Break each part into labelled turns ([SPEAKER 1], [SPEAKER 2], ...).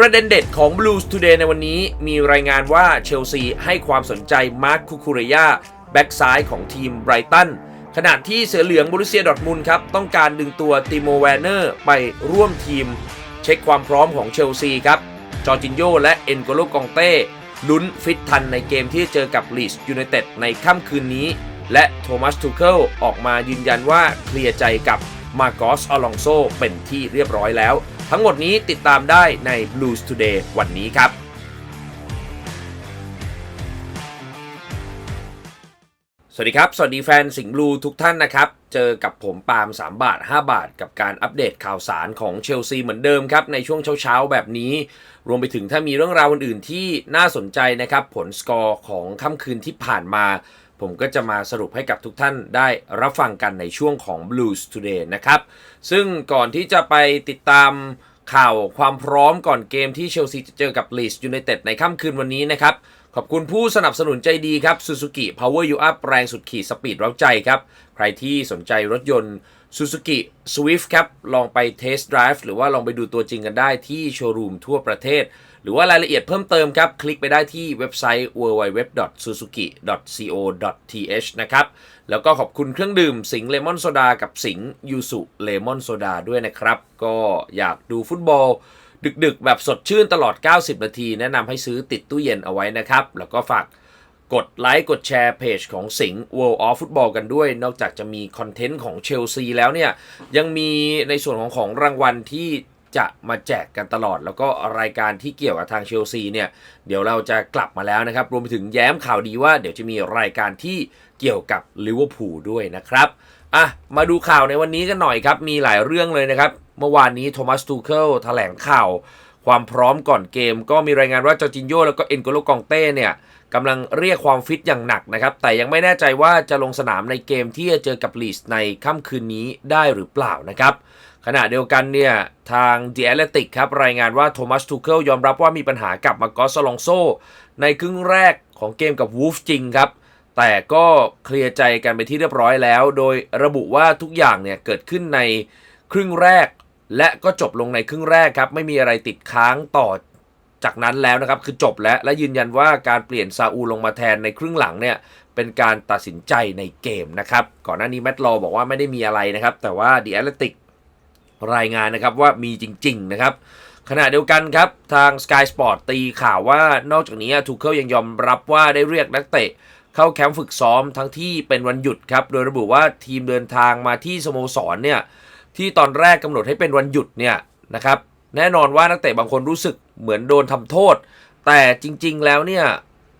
[SPEAKER 1] ประเด็นเด็ดของ Blues Today ในวันนี้มีรายงานว่าเชลซีให้ความสนใจมาร์คคูคูเรยาแบ็กซ้ายของทีมไบรตันขณะที่เสือเหลืองบรุเซียดอทมุนครับ ต้องการดึงตัวติโมแวนเนอร์ไปร่วมทีม เช็คความพร้อมของเชลซีครับ จอร์จินโยและเอ็นโกโลกองเต้ลุ้นฟิตทันในเกมที่จะเจอกับลีสยูไนเต็ดในค่ำคืนนี้ และโทมัสทูเคิลออกมายืนยันว่าเคลียร์ใจกับมาโกสอลองโซเป็นที่เรียบร้อยแล้ว ทั้งหมดนี้ติดตามได้ใน Blues Today วันนี้ครับสวัสดีครับ สวัสดีแฟนสิงห์บลูทุกท่านนะครับ เจอกับผมปาล์ม3 บาท 5 บาท กับการอัปเดตข่าวสารของเชลซีเหมือนเดิมครับ ในช่วงเช้าๆ แบบนี้ รวมไปถึงถ้ามีเรื่องราวอื่นๆที่น่าสนใจนะครับ ผลสกอร์ของค่ำคืนที่ผ่านมา ผมก็จะมาสรุปให้กับทุกท่านได้รับฟังกันในช่วงของ Blues Today นะครับ ซึ่งก่อนที่จะไปติดตามข่าวความพร้อมก่อนเกมที่เชลซีจะเจอกับลีสยูไนเต็ดในค่ำคืนวันนี้นะครับ ขอบคุณผู้สนับสนุนใจดีครับ Suzuki Power You Up แรงสุดขีดสปีดเร้าใจครับ ใครที่สนใจรถยนต์ Suzuki Swift ครับ ลองไปเทสต์ Drive หรือว่าลองไปดูตัวจริงกันได้ที่โชว์รูมทั่วประเทศ หรือว่ารายละเอียดเพิ่มเติมครับ คลิกไปได้ที่เว็บไซต์ www.suzuki.co.th นะครับ แล้วก็ขอบคุณเครื่องดื่มสิงเลมอนโซดากับสิงยูสุเลมอนโซดาด้วยนะครับ ก็อยากดูฟุตบอล ดึกๆ แบบสดชื่นตลอด 90 นาที แนะนำให้ซื้อติดตู้เย็นเอาไว้นะครับ แล้วก็ฝาก กดไลค์กดแชร์เพจของสิงห์ World of Football กันด้วย นอกจากจะมีคอนเทนต์ของเชลซีแล้วเนี่ย ยังมีในส่วนของของรางวัลที่จะมาแจกกันตลอด แล้วก็รายการที่เกี่ยวกับทางเชลซีเนี่ย เดี๋ยวเราจะกลับมาแล้วนะครับ รวมไปถึงแย้มข่าวดีว่าเดี๋ยวจะมีรายการที่เกี่ยวกับลิเวอร์พูลด้วยนะครับอะมาดูข่าวในวันนี้กันหน่อยครับ มีหลายเรื่องเลยนะครับ เมื่อวานนี้โทมัส ทูเคิลแถลงข่าว ความพร้อมก่อนเกม ก็มีรายงานว่าจอร์จินโยแล้วก็เอ็นโกโลกองเต้เนี่ยกำลังเรียกความฟิตอย่างหนักนะครับ แต่ยังไม่แน่ใจว่าจะลงสนามในเกมที่จะเจอกับลีสในค่ำคืนนี้ได้หรือเปล่านะครับ ขณะเดียวกันเนี่ย ทาง The Athletic ครับ รายงานว่าโทมัสทูเคิลยอมรับว่ามีปัญหากับมาโกสลองโซ ในครึ่งแรกของเกมกับวูฟจริงครับ แต่ก็เคลียร์ใจกันไปที่เรียบร้อยแล้ว โดยระบุว่าทุกอย่างเนี่ยเกิดขึ้นในครึ่งแรก และก็จบลงในครึ่งแรกครับ ไม่มีอะไรติดค้างต่อจากนั้นแล้วนะครับคือจบแล้วและยืนยันว่าการเปลี่ยนซาอูลงมาแทนในครึ่งหลังเนี่ยเป็นการตัดสินใจในเกมนะครับ ก่อนหน้านี้แมตต์ลอบอกว่าไม่ได้มีอะไรนะครับ แต่ว่าดีแอตเลติกรายงานนะครับว่ามีจริง ๆ นะครับ ขณะเดียวกันครับ ทาง Sky Sport ตีข่าวว่านอกจากนี้ทูเคิลยังยอมรับว่าได้เรียกนักเตะ เข้าแคมป์ฝึกซ้อมทั้งที่เป็นวันหยุดครับ โดยระบุว่าทีมเดินทางมาที่สโมสรเนี่ย ที่ตอนแรกกำหนดให้เป็นวันหยุดเนี่ยนะครับแน่นอนว่านักเตะบางคนรู้สึกเหมือนโดนทำโทษ แต่จริงๆแล้วเนี่ย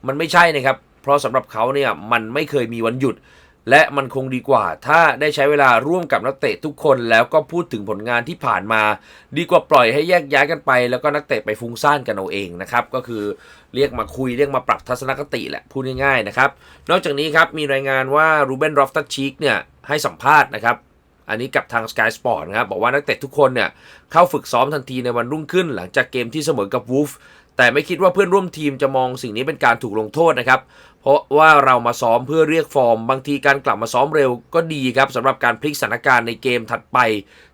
[SPEAKER 1] มันไม่ใช่นะครับ เพราะสำหรับเขาเนี่ยมันไม่เคยมีวันหยุด และมันคงดีกว่า ถ้าได้ใช้เวลาร่วมกับนักเตะทุกคนแล้วก็พูดถึงผลงานที่ผ่านมา ดีกว่าปล่อยให้แยกย้ายกันไป แล้วก็นักเตะไปฟุ้งซ่านกันเอาเองนะครับก็คือเรียกมาคุยเรียกมาปรับทัศนคติแหละพูดง่ายๆนะครับนอกจากนี้ครับมีรายงานว่ารูเบนรอฟตัชชิกเนี่ยให้สัมภาษณ์นะครับ อันนี้กับทาง Sky Sport นะครับบอกว่านักเตะทุกคนเนี่ยเข้าฝึกซ้อมทันทีในวันรุ่งขึ้น หลังจากเกมที่เสมอกับวูฟแต่ไม่คิดว่าเพื่อนร่วมทีมจะมองสิ่งนี้เป็นการถูกลงโทษนะครับ เพราะว่าเรามาซ้อมเพื่อเรียกฟอร์ม บางทีการกลับมาซ้อมเร็วก็ดีครับสำหรับการพลิกสถานการณ์ในเกมถัดไป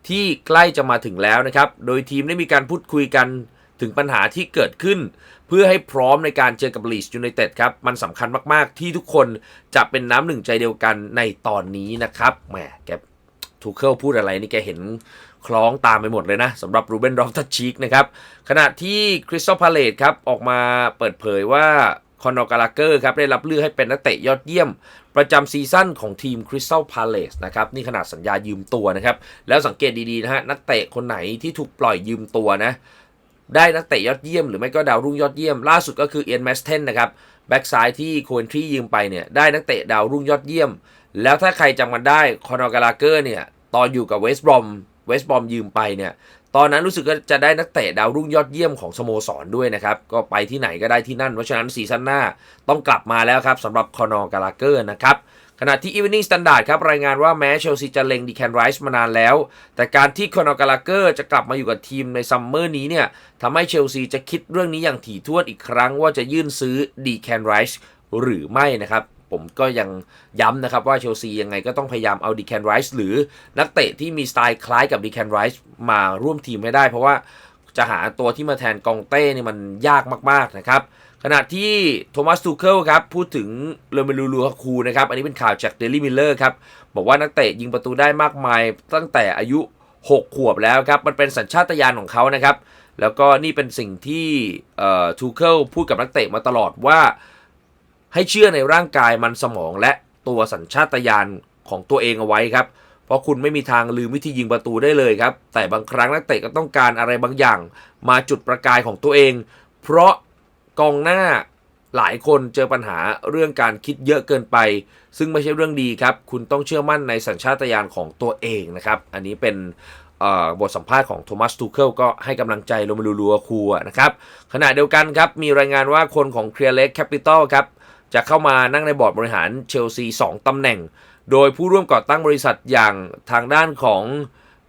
[SPEAKER 1] ที่ใกล้จะมาถึงแล้วนะครับ โดยทีมได้มีการพูดคุยกันถึงปัญหาที่เกิดขึ้น เพื่อให้พร้อมในการเจอกับลีสยูไนเต็ดครับ มันสำคัญมากๆที่ทุกคนจะเป็นน้ำหนึ่งใจเดียวกันในตอนนี้นะครับแหมแก ทูเคิลพูดอะไรนี่แกเห็นคล้องตามไปหมดเลยนะสำหรับรูเบนรอฟทัชชิกนะครับ ขณะที่คริสตัลพาเลตครับออกมาเปิดเผยว่าคอนอร์กาลาเกอร์ครับได้รับเลือกให้เป็นนักเตะยอดเยี่ยม ประจำซีซั่นของทีมคริสตัลพาเลตนะครับนี่ขนาดสัญญายืมตัวนะครับ แล้วสังเกตดี ๆ นะฮะ นักเตะคนไหนที่ถูกปล่อยยืมตัวนะ ได้นักเตะยอดเยี่ยมหรือไม่ก็ดาวรุ่งยอดเยี่ยม ล่าสุดก็คือเอียนแมสเทนนะครับแบ็กซ้ายที่โคเอนทรียืมไปเนี่ยได้นักเตะดาวรุ่งยอดเยี่ยม แล้วถ้าใครจำกันได้คอนอร์กาลาเกอร์เนี่ย ตอนอยู่กับเวสต์บรอมเวสต์บรอมยืมไปเนี่ย ตอนนั้นรู้สึกว่าจะได้นักเตะดาวรุ่งยอดเยี่ยมของสโมสรด้วยนะครับ ก็ไปที่ไหนก็ได้ที่นั่น เพราะฉะนั้นซีซั่นหน้าต้องกลับมาแล้วครับสำหรับคอนอร์กาลาเกอร์นะครับขณะที่ Evening Standard ครับ รายงานว่าแม้เชลซีจะเล็งดีแคนไรส์มานานแล้ว แต่การที่คอนอร์กาลาเกอร์จะกลับมาอยู่กับทีมในซัมเมอร์นี้เนี่ยทำให้เชลซีจะคิดเรื่องนี้อย่างถี่ถ้วนอีกครั้งว่าจะยื่นซื้อดีแคนไรส์หรือไม่นะครับ ผมก็ยังย้ำนะครับว่าเชลซียังไงก็ต้องพยายามเอาดีแคนไรส์หรือนักเตะที่มีสไตล์คล้ายกับดีแคนไรส์มาร่วมทีมให้ได้ เพราะว่าจะหาตัวที่มาแทนกองเต้นี่มันยากมากๆนะครับขณะที่โทมัสทูเคิลครับ พูดถึงเลเมลูลูฮาคูนะครับ อันนี้เป็นข่าวจากเดลี่มิลเลอร์ครับ บอกว่านักเตะยิงประตูได้มากมายตั้งแต่อายุ 6 ขวบแล้วครับ มันเป็นสัญชาตญาณของเขานะครับ แล้วก็นี่เป็นสิ่งที่ทูเคิลพูดกับนักเตะมาตลอดว่า ให้เชื่อในร่างกายมันสมองและตัวสัญชาตญาณของตัวเองเอาไว้ครับ เพราะคุณไม่มีทางลืมวิธียิงประตูได้เลยครับ แต่บางครั้งนักเตะก็ต้องการอะไรบางอย่าง มาจุดประกายของตัวเอง เพราะกองหน้าหลายคนเจอปัญหาเรื่องการคิดเยอะเกินไป ซึ่งไม่ใช่เรื่องดีครับ คุณต้องเชื่อมั่นในสัญชาตญาณของตัวเองนะครับ อันนี้เป็นบทสัมภาษณ์ของโทมัสทูเคิลก็ให้กำลังใจโรเมลูลูอาคูนะครับ ขณะเดียวกันครับ มีรายงานว่าคนของเคลียร์เล็กแคปิตอลครับ จะเข้ามานั่งในบอร์ดบริหารเชลซี 2 ตำแหน่ง โดยผู้ร่วมก่อตั้งบริษัทอย่างทางด้านของ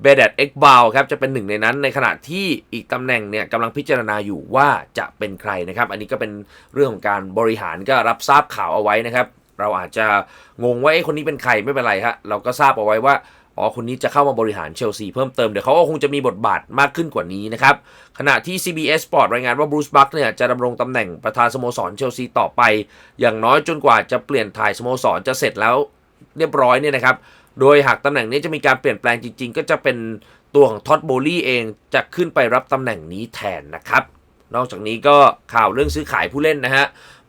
[SPEAKER 1] เบเดตเอ็กบาวครับจะเป็นหนึ่งในนั้นในขณะที่อีกตำแหน่งเนี่ยกำลังพิจารณาอยู่ว่าจะเป็นใครนะครับ อันนี้ก็เป็นเรื่องของการบริหารก็รับทราบข่าวเอาไว้นะครับ เราอาจจะงงว่าไอ้คนนี้เป็นใครไม่เป็นไรฮะเราก็ทราบเอาไว้ว่า อ๋อคนนี้จะเข้ามาบริหารเชลซีเพิ่มเติม เดี๋ยวเขาก็คงจะมีบทบาทมากขึ้นกว่านี้นะครับ ขณะที่ CBS Sport รายงานว่าบรูซบัคเนี่ยจะดำรงตำแหน่งประธานสโมสรเชลซีต่อไป อย่างน้อยจนกว่าจะเปลี่ยนถ่ายสโมสรจะเสร็จแล้วเรียบร้อยเนี่ยนะครับ โดยหากตำแหน่งนี้จะมีการเปลี่ยนแปลงจริง ๆ ก็จะเป็นตัวของท็อดโบลี่เองจะขึ้นไปรับตำแหน่งนี้แทนนะครับ นอกจากนี้ก็ข่าวเรื่องซื้อขายผู้เล่นนะฮะ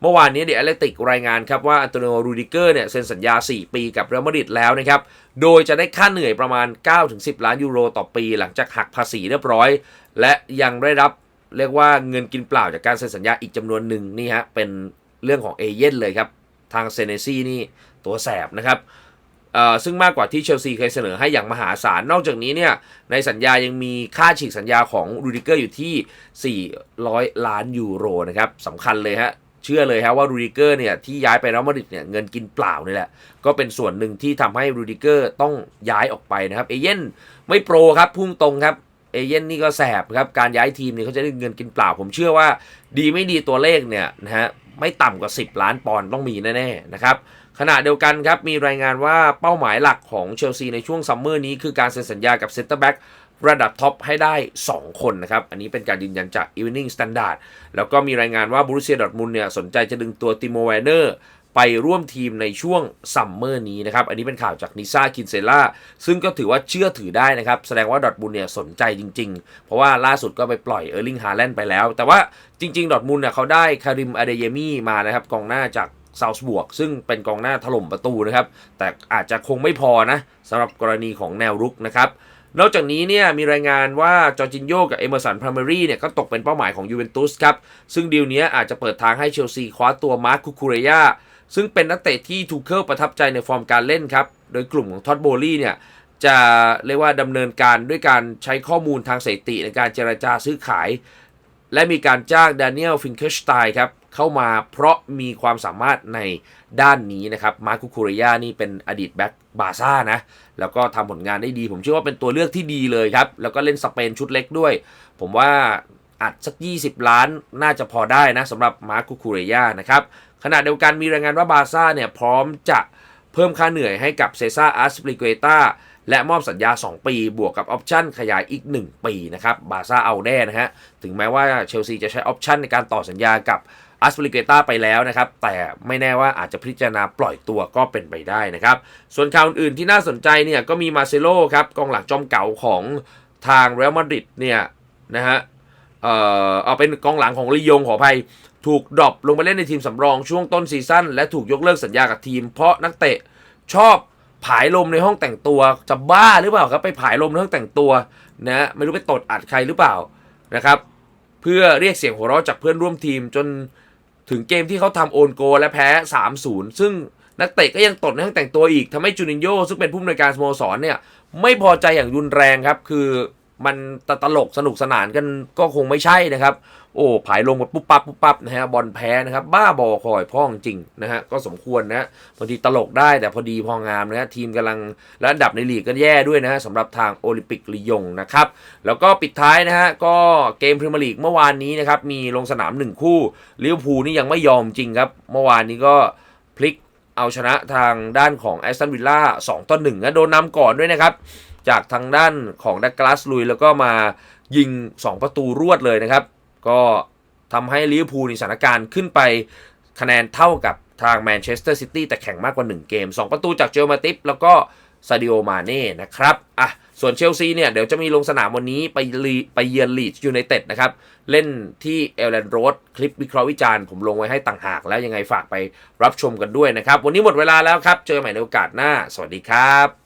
[SPEAKER 1] มื่อวานนี้เด e แอตเลติกรายงานครับว่าอันโตนิโอรูดิเกอร์เนี่ยเซ็นสัญญา 4 ปีกับเรอัลมาดริดแล้วนะครับ โดยจะได้ค่าเหนื่อยประมาณ 9-10 ล้านยูโรต่อปี หลังจากหักภาษีเรียบร้อย และยังได้รับเรียกว่าเงินกินเปล่าจากการเซ็นสัญญาอีกจำนวนหนึ่งนี่ฮะเป็นเรื่องของเอเย่นเลยครับ ทางเซเนซี่นี่ตัวแสบนะครับซึ่งมากกว่าที่เชลซีเคยเสนอให้อย่างมหาศาล นอกจากนี้เนี่ยในสัญญายังมีค่าฉีกสัญญาของรูดิเกอร์อยู่ที่ 400 ล้านยูโรนะครับสำคัญเลยฮะ เชื่อเลยฮะว่ารูดิเกอร์เนี่ยที่ย้ายไปเรอัลมาดริดเนี่ยเงินกินเปล่านี่แหละ ก็เป็นส่วนหนึ่งที่ทำให้รูดิเกอร์ต้องย้ายออกไปนะครับเอเย่นไม่โปรครับพุ่งตรงครับเอเย่นนี่ก็แสบครับการย้ายทีมเนี่ยเขาจะได้เงินกินเปล่า ผมเชื่อว่าดีไม่ดีตัวเลขเนี่ยนะฮะไม่ต่ำกว่า 10 ล้านปอนด์ต้องมีแน่ๆนะครับขณะเดียวกันครับมีรายงานว่าเป้าหมายหลักของเชลซีในช่วงซัมเมอร์นี้คือการเซ็นสัญญากับเซนเตอร์แบ็ก ระดับท็อปให้ได้ 2 คนนะครับ อันนี้เป็นการยืนยันจาก Evening Standard แล้วก็มีรายงานว่าบรูเซียดอทมุนเนี่ยสนใจจะดึงตัวติโมแวนเนอร์ไปร่วมทีมในช่วงซัมเมอร์นี้นะครับ อันนี้เป็นข่าวจากนิซ่าคินเซล่า ซึ่งก็ถือว่าเชื่อถือได้นะครับ แสดงว่าดอทมุนเนี่ยสนใจจริง ๆ เพราะว่าล่าสุดก็ไปปล่อยเออร์ลิงฮาแลนด์ไปแล้ว แต่ว่าจริง ๆ ดอทมุนเนี่ยเขาได้คาริมอาเดเยมี่มานะครับกองหน้าจากซาวส์บวกซึ่งเป็นกองหน้าถล่มประตูนะครับ แต่อาจจะคงไม่พอนะสำหรับกรณีของแนวรุกนะครับ นอกจากนี้เนี่ยมีรายงานว่าจอร์จินโยกับเอเมอร์สันพราเมรีเนี่ยก็ตกเป็นเป้าหมายของยูเวนตุสครับ ซึ่งดีลเนี้ยอาจจะเปิดทางให้เชลซีคว้าตัวมาร์คคุคูเรยาซึ่งเป็นนักเตะที่ทูเคิลประทับใจในฟอร์มการเล่นครับ โดยกลุ่มของท็อตโบลี่เนี่ยจะเรียกว่าดำเนินการด้วยการใช้ข้อมูลทางสถิติในการเจรจาซื้อขาย และมีการจ้างด a นิเอลฟิงเกอร์สไตน์ครับเข้ามาเพราะมีความสามารถในด้านนี้นะครับมาร์คุคูเรยานี่เป็นอดีตแบ็กบาซ่านะ แล้วก็ทำผลงานได้ดี ผมเชื่อว่าเป็นตัวเลือกที่ดีเลยครับ แล้วก็เล่นสเปนชุดเล็กด้วย ผมว่าอัดสัก 20 ล้านน่าจะพอได้นะสำหรับมาร์คุคูเรยานะครับขณะเดียวกันมีรายงานว่าบาซ่าเนี่ยพร้อมจะเพิ่มค่าเหนื่อยให้กับเซซ่าอาร์สปริเกตา และมอบสัญญา 2 ปีบวกกับออปชั่นขยายอีก 1 ปีนะครับบาซ่าเอาแน่นะฮะถึงแม้ว่าเชลซีจะใช้ออปชั่นในการต่อสัญญากับอาร์สปริเกตาไปแล้วนะครับ แต่ไม่แน่ว่าอาจจะพิจารณาปล่อยตัวก็เป็นไปได้นะครับ ส่วนข่าวอื่นๆที่น่าสนใจเนี่ยก็มีมาเซโลครับกองหลังจอมเก่าของทางเรอัลมาดริดเนี่ยนะฮะเอ่อเอาเป็นกองหลังของลียงขออภัย ถูกดรอปลงไปเล่นในทีมสำรองช่วงต้นซีซั่นและถูกยกเลิกสัญญากับทีม เพราะนักเตะชอบ ผายลมในห้องแต่งตัวจะบ้าหรือเปล่าครับไปผายลมในห้องแต่งตัวนะไม่รู้ไปตดอัดใครหรือเปล่านะครับ เพื่อเรียกเสียงหัวเราะจากเพื่อนร่วมทีมจนถึงเกมที่เขาทำโอนโกและแพ้ 3-0 ซึ่งนักเตะก็ยังตดในห้องแต่งตัวอีกทำให้จูนินโยซึ่งเป็นผู้อำนวยการสโมสรเนี่ยไม่พอใจอย่างรุนแรงครับคือ มันตตลกสนุกสนานกันก็คงไม่ใช่นะครับ โอ้ผายลงมาปุ๊บปั๊บปุ๊บปั๊บนะฮะบอลแพ้นะครับ บ้าบอคอยพ่องจริงนะฮะก็สมควรนะบางทีตลกได้แต่พอดีพองามนะฮะทีมกำลังและอันดับในลีกก็แย่ด้วยนะฮะสำหรับทางโอลิมปิกลียงนะครับ แล้วก็ปิดท้ายนะฮะก็เกมพรีเมียร์ลีกเมื่อวานนี้นะครับมีลงสนามหนึ่งคู่ลิเวอร์พูลนี่ยังไม่ยอมจริงครับ เมื่อวานนี้ก็พลิกเอาชนะทางด้านของแอสตันวิลล่า2ต่อ1นะโดนนำก่อนด้วยนะครับ จากทางด้านของดักลาสลุยแล้วก็มายิง 2 ประตูรวดเลยนะครับ ก็ทำให้ลิเวอร์พูลในสถานการณ์ขึ้นไปคะแนนเท่ากับทางแมนเชสเตอร์ซิตี้แต่แข่งมากกว่า 1 เกม 2 ประตูจากเจลมาติฟแล้วก็ซาดิโอมาเน่นะครับอะส่วนเชลซีเนี่ย เดี๋ยวจะมีลงสนามวันนี้ไปไปเยือนลีดยูไนเต็ดนะครับ เล่นที่เอลแลนโรดคลิปวิเคราะห์วิจารณ์ผมลงไว้ให้ต่างหากแล้วยังไงฝากไปรับชมกันด้วยนะครับ วันนี้หมดเวลาแล้วครับ เจอกันใหม่ในโอกาสหน้า สวัสดีครับ